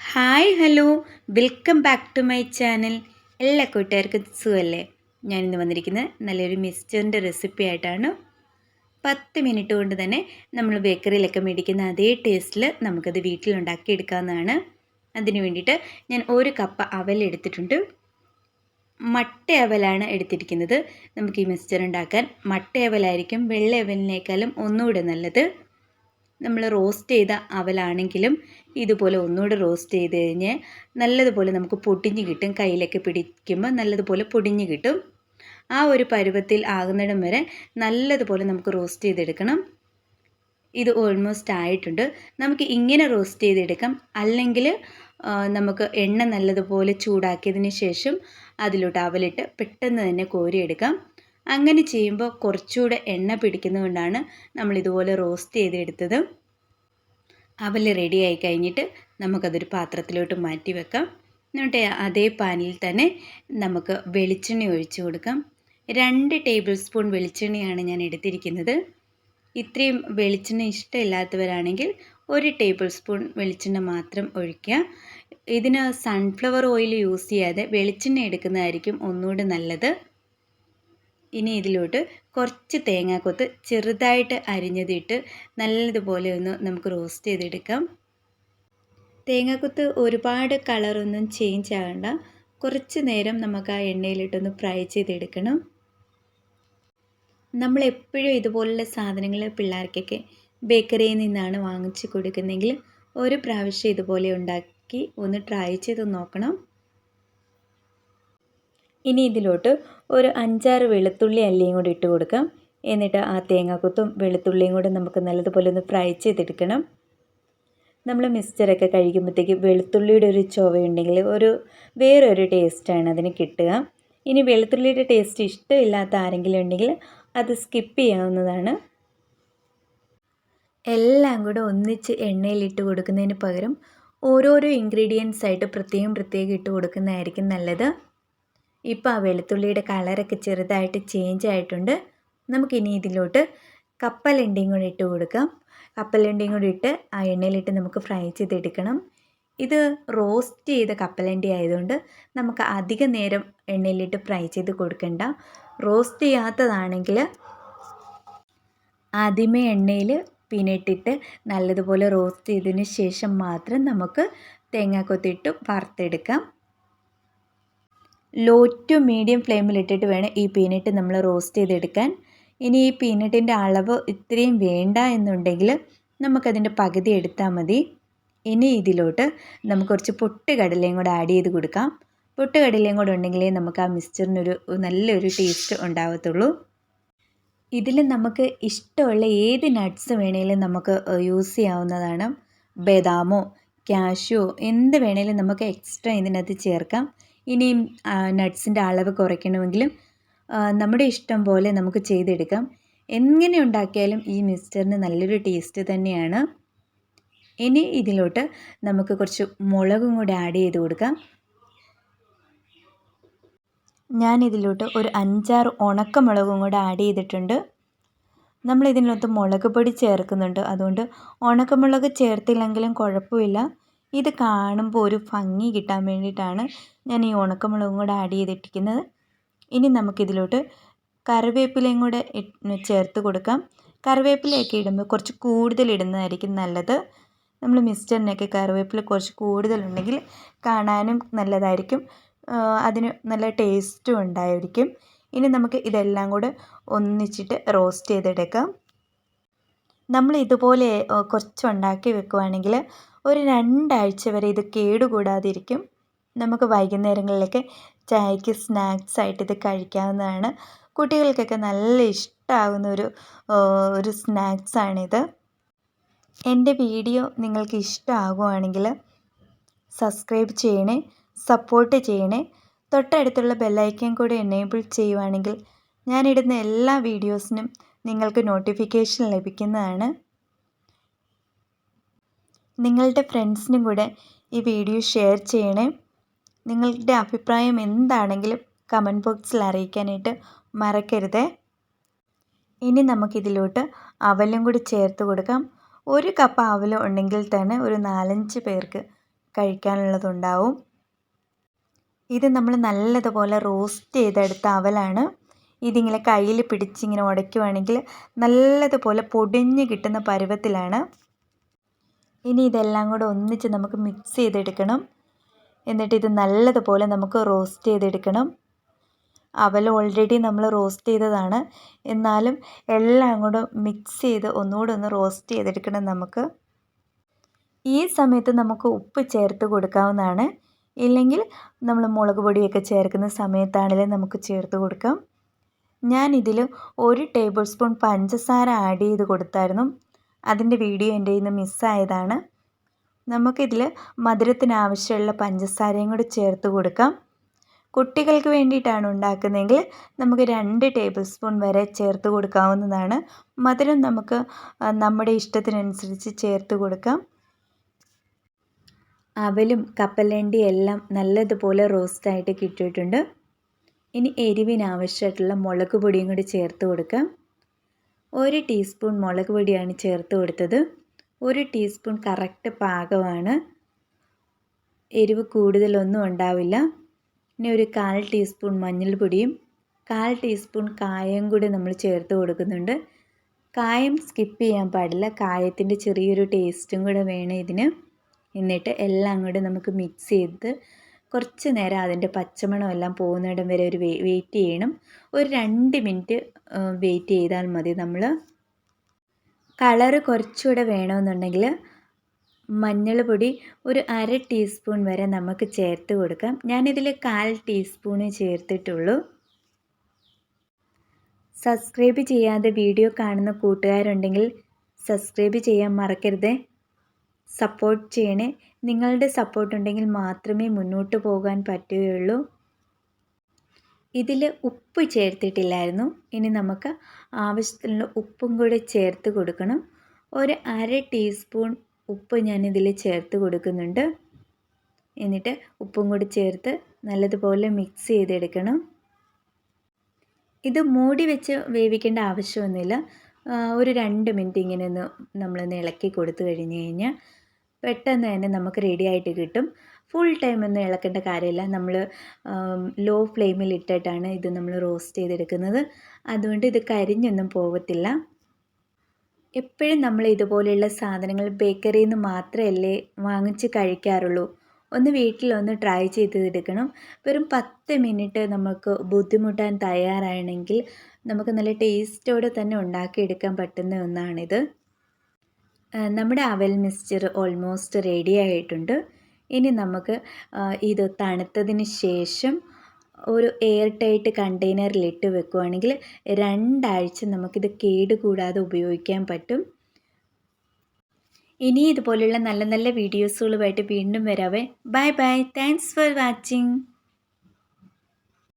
Hi hello. Welcome back to my channel. എല്ലാ കൂട്ടുകാർക്കും സുഖമല്ലേ? ഞാനിന്ന് വന്നിരിക്കുന്നത് നല്ലൊരു മിക്സ്ചറിന്റെ റെസിപ്പി ആയിട്ടാണ്. പത്ത് മിനിറ്റ് കൊണ്ട് തന്നെ നമ്മൾ ബേക്കറിയിലൊക്കെ മേടിക്കുന്ന അതേ ടേസ്റ്റിൽ നമുക്കത് വീട്ടിലുണ്ടാക്കി എടുക്കാവുന്നതാണ് അതിന് വേണ്ടിയിട്ട് ഞാൻ ഒരു കപ്പ് അവൽ എടുത്തിട്ടുണ്ട്. മട്ട അവലാണ് എടുത്തിരിക്കുന്നത്. നമുക്ക് ഈ മിക്സ്ചർ ഉണ്ടാക്കാൻ മട്ട അവലായിരിക്കും. വെള്ള അവലിനേക്കാളും ഒന്നുകൂടെ നല്ലത്. നമ്മൾ റോസ്റ്റ് ചെയ്ത അവലാണെങ്കിലും ഇതുപോലെ ഒന്നുകൂടെ റോസ്റ്റ് ചെയ്ത് കഴിഞ്ഞ് നല്ലതുപോലെ നമുക്ക് പൊടിഞ്ഞ് കിട്ടും. കയ്യിലൊക്കെ പിടിക്കുമ്പോൾ നല്ലതുപോലെ പൊടിഞ്ഞ് കിട്ടും. ആ ഒരു പരുവത്തിൽ ആകുന്നിടം വരെ നല്ലതുപോലെ നമുക്ക് റോസ്റ്റ് ചെയ്തെടുക്കണം. ഇത് ഓൾമോസ്റ്റ് ആയിട്ടുണ്ട്. നമുക്ക് ഇങ്ങനെ റോസ്റ്റ് ചെയ്തെടുക്കാം. അല്ലെങ്കിൽ നമുക്ക് എണ്ണ നല്ലതുപോലെ ചൂടാക്കിയതിന് ശേഷം അതിലോട്ട് അവലിട്ട് പെട്ടെന്ന് തന്നെ കോരിയെടുക്കാം. അങ്ങനെ ചെയ്യുമ്പോൾ കുറച്ചുകൂടെ എണ്ണ പിടിക്കുന്നതുകൊണ്ടാണ് നമ്മൾ ഇതുപോലെ റോസ്റ്റ് ചെയ്തെടുത്തത്. അവൽ റെഡി ആയി കഴിഞ്ഞിട്ട് നമുക്കതൊരു പാത്രത്തിലോട്ട് മാറ്റി വെക്കാം. എന്നിട്ട് അതേ പാനിൽ തന്നെ നമുക്ക് വെളിച്ചെണ്ണ ഒഴിച്ചു കൊടുക്കാം. രണ്ട് ടേബിൾ സ്പൂൺ വെളിച്ചെണ്ണയാണ് ഞാൻ എടുത്തിരിക്കുന്നത്. ഇത്രയും വെളിച്ചെണ്ണ ഇഷ്ടമില്ലാത്തവരാണെങ്കിൽ ഒരു ടേബിൾ സ്പൂൺ വെളിച്ചെണ്ണ മാത്രം ഒഴിക്കുക. ഇതിന് സൺഫ്ലവർ ഓയിൽ യൂസ് ചെയ്യാതെ വെളിച്ചെണ്ണ എടുക്കുന്നതായിരിക്കും ഒന്നുകൂടി നല്ലത്. ഇനി ഇതിലോട്ട് കുറച്ച് തേങ്ങാക്കൊത്ത് ചെറുതായിട്ട് അരിഞ്ഞതിട്ട് നല്ലതുപോലെ ഒന്ന് നമുക്ക് റോസ്റ്റ് ചെയ്തെടുക്കാം. തേങ്ങാക്കൊത്ത് ഒരുപാട് കളറൊന്നും ചേഞ്ച് ആകണ്ട കുറച്ച് നേരം നമുക്ക് ആ എണ്ണയിലിട്ടൊന്ന് ഫ്രൈ ചെയ്തെടുക്കണം. നമ്മൾ എപ്പോഴും ഇതുപോലുള്ള സാധനങ്ങൾ പിള്ളേർക്കൊക്കെ ബേക്കറിയിൽ നിന്നാണ് വാങ്ങിച്ച് കൊടുക്കുന്നതെങ്കിൽ ഒരു പ്രാവശ്യം ഇതുപോലെ ഉണ്ടാക്കി ഒന്ന് ട്രൈ ചെയ്ത് നോക്കണം. ഇനി ഇതിലോട്ട് ഒരു അഞ്ചാറ് വെളുത്തുള്ളി അല്ലിയും കൂടി ഇട്ട് കൊടുക്കാം. എന്നിട്ട് ആ തേങ്ങാക്കൊത്തും വെളുത്തുള്ളിയും കൂടി നമുക്ക് നല്ലതുപോലെ ഒന്ന് ഫ്രൈ ചെയ്തെടുക്കണം. നമ്മൾ മിക്സ്ചറൊക്കെ കഴിക്കുമ്പോഴത്തേക്ക് വെളുത്തുള്ളിയുടെ ഒരു ചുവയുണ്ടെങ്കിൽ ഒരു വേറൊരു ടേസ്റ്റാണ് അതിന് കിട്ടുക. ഇനി വെളുത്തുള്ളിയുടെ ടേസ്റ്റ് ഇഷ്ടമില്ലാത്ത ആരെങ്കിലും ഉണ്ടെങ്കിൽ അത് സ്കിപ്പ് ചെയ്യാവുന്നതാണ്. എല്ലാം കൂടെ ഒന്നിച്ച് എണ്ണയിലിട്ട് കൊടുക്കുന്നതിന് പകരം ഓരോരോ ഇൻഗ്രീഡിയൻസ് ആയിട്ട് പ്രത്യേകം പ്രത്യേകം ഇട്ട് കൊടുക്കുന്നതായിരിക്കും നല്ലത്. ഇപ്പോൾ ആ വെളുത്തുള്ളിയുടെ കളറൊക്കെ ചെറുതായിട്ട് ചേഞ്ച് ആയിട്ടുണ്ട്. നമുക്കിനി ഇതിലോട്ട് കപ്പലണ്ടിയും കൂടി ഇട്ട് കൊടുക്കാം. കപ്പലണ്ടിയും കൂടി ഇട്ട് ആ എണ്ണയിലിട്ട് നമുക്ക് ഫ്രൈ ചെയ്തെടുക്കണം. ഇത് റോസ്റ്റ് ചെയ്ത കപ്പലണ്ടി ആയതുകൊണ്ട് നമുക്ക് അധിക നേരം എണ്ണയിലിട്ട് ഫ്രൈ ചെയ്ത് കൊടുക്കണ്ട. റോസ്റ്റ് ചെയ്യാത്തതാണെങ്കിൽ ആദ്യമേ എണ്ണയിൽ പിന്നിട്ടിട്ട് നല്ലതുപോലെ റോസ്റ്റ് ചെയ്തതിന് ശേഷം മാത്രം നമുക്ക് തേങ്ങാക്കൊത്തിട്ട് വറുത്തെടുക്കാം. ലോ ടു മീഡിയം ഫ്ലെയിമിലിട്ടിട്ട് വേണം ഈ പീനട്ട് നമ്മൾ റോസ്റ്റ് ചെയ്തെടുക്കാൻ. ഇനി ഈ പീനട്ടിന്റെ അളവ് ഇത്രയും വേണ്ട എന്നുണ്ടെങ്കിൽ നമുക്കതിന്റെ പകുതി എടുത്താൽ മതി. ഇനി ഇതിലോട്ട് നമുക്ക് കുറച്ച് പൊട്ടുകടലയും കൂടെ ആഡ് ചെയ്ത് കൊടുക്കാം. പൊട്ടുകടലയും കൂടെ ഉണ്ടെങ്കിലേ നമുക്ക് ആ മിക്സ്ചറിനൊരു നല്ലൊരു ടേസ്റ്റ് ഉണ്ടാവത്തുള്ളൂ. ഇതിൽ നമുക്ക് ഇഷ്ടമുള്ള ഏത് നട്ട്സ് വേണേലും നമുക്ക് യൂസ് ചെയ്യാവുന്നതാണ്. ബദാമോ ക്യാഷോ എന്ത് വേണേലും നമുക്ക് എക്സ്ട്രാ ഇതിനകത്ത് ചേർക്കാം. ഇനിയും നട്ട്സിന്റെ അളവ് കുറയ്ക്കണമെങ്കിലും നമ്മുടെ ഇഷ്ടം പോലെ നമുക്ക് ചെയ്തെടുക്കാം. എങ്ങനെ ഉണ്ടാക്കിയാലും ഈ മിക്സ്ചറിന് നല്ലൊരു ടേസ്റ്റ് തന്നെയാണ്. ഇനി ഇതിലോട്ട് നമുക്ക് കുറച്ച് മുളകും കൂടി ആഡ് ചെയ്ത് കൊടുക്കാം. ഞാൻ ഇതിലോട്ട് ഒരു അഞ്ചാറ് ഉണക്കമുളകും കൂടെ ആഡ് ചെയ്തിട്ടുണ്ട്. നമ്മൾ ഇതിനകത്ത് മുളക് പൊടി ചേർക്കുന്നുണ്ട്. അതുകൊണ്ട് ഉണക്കമുളക് ചേർത്തില്ലെങ്കിലും കുഴപ്പമില്ല. ഇത് കാണുമ്പോൾ ഒരു ഭംഗി കിട്ടാൻ വേണ്ടിയിട്ടാണ് ഞാൻ ഈ ഉണക്കമുളകും കൂടെ ആഡ് ചെയ്തിട്ടിരിക്കുന്നത്. ഇനി നമുക്കിതിലോട്ട് കറിവേപ്പിലയും കൂടെ ചേർത്ത് കൊടുക്കാം. കറിവേപ്പിലയൊക്കെ ഇടുമ്പോൾ കുറച്ച് കൂടുതൽ ഇടുന്നതായിരിക്കും നല്ലത്. നമ്മൾ മിക്സ്ചറിനൊക്കെ കറിവേപ്പില കുറച്ച് കൂടുതലുണ്ടെങ്കിൽ കാണാനും നല്ലതായിരിക്കും. അതിന് നല്ല ടേസ്റ്റും ഉണ്ടായിരിക്കും. ഇനി നമുക്ക് ഇതെല്ലാം കൂടെ ഒന്നിച്ചിട്ട് റോസ്റ്റ് ചെയ്തെടുക്കാം. നമ്മൾ ഇതുപോലെ കുറച്ചുണ്ടാക്കി വെക്കുവാണെങ്കിൽ ഒരു രണ്ടാഴ്ച വരെ ഇത് കേടുകൂടാതിരിക്കും. നമുക്ക് വൈകുന്നേരങ്ങളിലൊക്കെ ചായക്ക് സ്നാക്സായിട്ട് ഇത് കഴിക്കാവുന്നതാണ്. കുട്ടികൾക്കൊക്കെ നല്ല ഇഷ്ടമാകുന്ന ഒരു ഒരു സ്നാക്സാണിത് എന്റെ വീഡിയോ നിങ്ങൾക്ക് ഇഷ്ടമാകുവാണെങ്കിൽ സബ്സ്ക്രൈബ് ചെയ്യണേ സപ്പോർട്ട് ചെയ്യണേ. തൊട്ടടുത്തുള്ള ബെല്ലൈക്കൻ കൂടി എനേബിൾ ചെയ്യുവാണെങ്കിൽ ഞാനിടുന്ന എല്ലാ വീഡിയോസിനും നിങ്ങൾക്ക് നോട്ടിഫിക്കേഷൻ ലഭിക്കുന്നതാണ്. നിങ്ങളുടെ ഫ്രണ്ട്സിനും കൂടെ ഈ വീഡിയോ ഷെയർ ചെയ്യണേ. നിങ്ങളുടെ അഭിപ്രായം എന്താണെങ്കിലും കമന്റ് ബോക്സിൽ അറിയിക്കാനായിട്ട് മറക്കരുത്. ഇനി നമുക്കിതിലോട്ട് അവലും കൂടി ചേർത്ത് കൊടുക്കാം. ഒരു കപ്പ് അവൽ ഉണ്ടെങ്കിൽ തന്നെ ഒരു നാലഞ്ച് പേർക്ക് കഴിക്കാനുള്ളതുണ്ടാവും. ഇത് നമ്മൾ നല്ലതുപോലെ റോസ്റ്റ് ചെയ്തെടുത്ത അവലാണ്. ഇതിങ്ങനെ കയ്യിൽ പിടിച്ചിങ്ങനെ ഉടയ്ക്കുവാണെങ്കിൽ നല്ലതുപോലെ പൊടിഞ്ഞ് കിട്ടുന്ന പരുവത്തിലാണ്. ഇനി ഇതെല്ലാം കൂടെ ഒന്നിച്ച് നമുക്ക് മിക്സ് ചെയ്തെടുക്കണം. എന്നിട്ട് ഇത് നല്ലതുപോലെ നമുക്ക് റോസ്റ്റ് ചെയ്തെടുക്കണം. അവൽ ഓൾറെഡി നമ്മൾ റോസ്റ്റ് ചെയ്തതാണ്. എന്നാലും എല്ലാം കൂടെ മിക്സ് ചെയ്ത് ഒന്നുകൂടെ ഒന്ന് റോസ്റ്റ് ചെയ്തെടുക്കണം നമുക്ക്. ഈ സമയത്ത് നമുക്ക് ഉപ്പ് ചേർത്ത് കൊടുക്കാവുന്നതാണ്. ഇല്ലെങ്കിൽ നമ്മൾ മുളക് പൊടിയൊക്കെ ചേർക്കുന്ന സമയത്താണെങ്കിലും നമുക്ക് ചേർത്ത് കൊടുക്കാം. ഞാനിതിൽ ഒരു ടേബിൾ സ്പൂൺ പഞ്ചസാര ആഡ് ചെയ്ത് കൊടുത്തായിരുന്നു. അതിന്റെ വീഡിയോ എന്റെ കയ്യിൽ മിസ്സായതാണ്. നമുക്കിതിൽ മധുരത്തിന് ആവശ്യമുള്ള പഞ്ചസാരയും കൂടി ചേർത്ത് കൊടുക്കാം. കുട്ടികൾക്ക് വേണ്ടിയിട്ടാണ് ഉണ്ടാക്കുന്നതെങ്കിൽ നമുക്ക് രണ്ട് ടേബിൾ സ്പൂൺ വരെ ചേർത്ത് കൊടുക്കാവുന്നതാണ്. മധുരം നമുക്ക് നമ്മുടെ ഇഷ്ടത്തിനനുസരിച്ച് ചേർത്ത് കൊടുക്കാം. അവലും കപ്പലണ്ടിയും എല്ലാം നല്ലതുപോലെ റോസ്റ്റായിട്ട് കിട്ടിയിട്ടുണ്ട്. ഇനി എരിവിനാവശ്യമായിട്ടുള്ള മുളക് പൊടിയും കൂടി ചേർത്ത് കൊടുക്കാം. ഒരു ടീസ്പൂൺ മുളക് പൊടിയാണ് ചേർത്ത് കൊടുത്തത്. ഒരു ടീസ്പൂൺ കറക്റ്റ് പാകമാണ്. എരിവ് കൂടുതലൊന്നും ഉണ്ടാവില്ല. ഇനി ഒരു കാൽ ടീസ്പൂൺ മഞ്ഞൾപ്പൊടിയും കാൽ ടീസ്പൂൺ കായം കൂടി നമ്മൾ ചേർത്ത് കൊടുക്കുന്നുണ്ട്. കായം സ്കിപ്പ് ചെയ്യാൻ പാടില്ല. കായത്തിന്റെ ചെറിയൊരു ടേസ്റ്റും കൂടെ വേണം ഇതിന്. എന്നിട്ട് എല്ലാം കൂടെ നമുക്ക് മിക്സ് ചെയ്ത് കുറച്ച് നേരം അതിന്റെ പച്ചമണം എല്ലാം പോകുന്നിടം വരെ ഒരു വെയിറ്റ് ചെയ്യണം. ഒരു രണ്ട് മിനിറ്റ് വെയിറ്റ് ചെയ്താൽ മതി നമ്മൾ. കളറ് കുറച്ചുകൂടെ വേണമെന്നുണ്ടെങ്കിൽ മഞ്ഞൾ പൊടി ഒരു അര ടീസ്പൂൺ വരെ നമുക്ക് ചേർത്ത് കൊടുക്കാം. ഞാനിതിൽ കാൽ ടീസ്പൂണ് ചേർത്തിട്ടുള്ളൂ. സബ്സ്ക്രൈബ് ചെയ്യാതെ വീഡിയോ കാണുന്ന കൂട്ടുകാരുണ്ടെങ്കിൽ സബ്സ്ക്രൈബ് ചെയ്യാൻ മറക്കരുത്. സപ്പോർട്ട് ചെയ്യണേ. നിങ്ങളുടെ സപ്പോർട്ട് ഉണ്ടെങ്കിൽ മാത്രമേ മുന്നോട്ട് പോകാൻ പറ്റുകയുള്ളൂ. ഇതിൽ ഉപ്പ് ചേർത്തിട്ടില്ലായിരുന്നു. ഇനി നമുക്ക് ആവശ്യത്തിനുള്ള ഉപ്പും കൂടെ ചേർത്ത് കൊടുക്കണം. ഒരു അര ടീസ്പൂൺ ഉപ്പ് ഞാനിതിൽ ചേർത്ത് കൊടുക്കുന്നുണ്ട്. എന്നിട്ട് ഉപ്പും കൂടി ചേർത്ത് നല്ലതുപോലെ മിക്സ് ചെയ്തെടുക്കണം. ഇത് മൂടി വെച്ച് വേവിക്കേണ്ട ആവശ്യമൊന്നുമില്ല. ഒരു രണ്ട് മിനിറ്റ് ഇങ്ങനെ ഒന്ന് നമ്മളൊന്ന് ഇളക്കി കൊടുത്തു കഴിഞ്ഞ് കഴിഞ്ഞാൽ പെട്ടെന്ന് തന്നെ നമുക്ക് റെഡി ആയിട്ട് കിട്ടും. ഫുൾ ടൈം ഒന്നും ഇളക്കേണ്ട കാര്യമില്ല. നമ്മൾ ലോ ഫ്ലെയിമിൽ ഇട്ടിട്ടാണ് ഇത് നമ്മൾ റോസ്റ്റ് ചെയ്തെടുക്കുന്നത്. അതുകൊണ്ട് ഇത് കരിഞ്ഞൊന്നും പോകത്തില്ല എപ്പോഴും നമ്മൾ ഇതുപോലെയുള്ള സാധനങ്ങൾ ബേക്കറിയിൽ നിന്ന് മാത്രമല്ലേ വാങ്ങിച്ച് കഴിക്കാറുള്ളൂ. ഒന്ന് വീട്ടിലൊന്ന് ട്രൈ ചെയ്തെടുക്കണം. വെറും പത്ത് മിനിറ്റ് നമുക്ക് ബുദ്ധിമുട്ടാൻ തയ്യാറാണെങ്കിൽ നമുക്ക് നല്ല ടേസ്റ്റോടെ തന്നെ ഉണ്ടാക്കിയെടുക്കാൻ പറ്റുന്ന ഒന്നാണിത്. നമ്മുടെ അവൽ മിക്സ്ചർ ഓൾമോസ്റ്റ് റെഡി ആയിട്ടുണ്ട്. ഇനി നമുക്ക് ഇത് തണുത്തതിന് ശേഷം ഒരു എയർ ടൈറ്റ് കണ്ടെയ്നറിലിട്ട് വെക്കുകയാണെങ്കിൽ രണ്ടാഴ്ച നമുക്കിത് കേടുകൂടാതെ ഉപയോഗിക്കാൻ പറ്റും. ഇനി ഇതുപോലുള്ള നല്ല നല്ല വീഡിയോസുകളുമായിട്ട് വീണ്ടും വരാവേ. Bye bye thanks for watching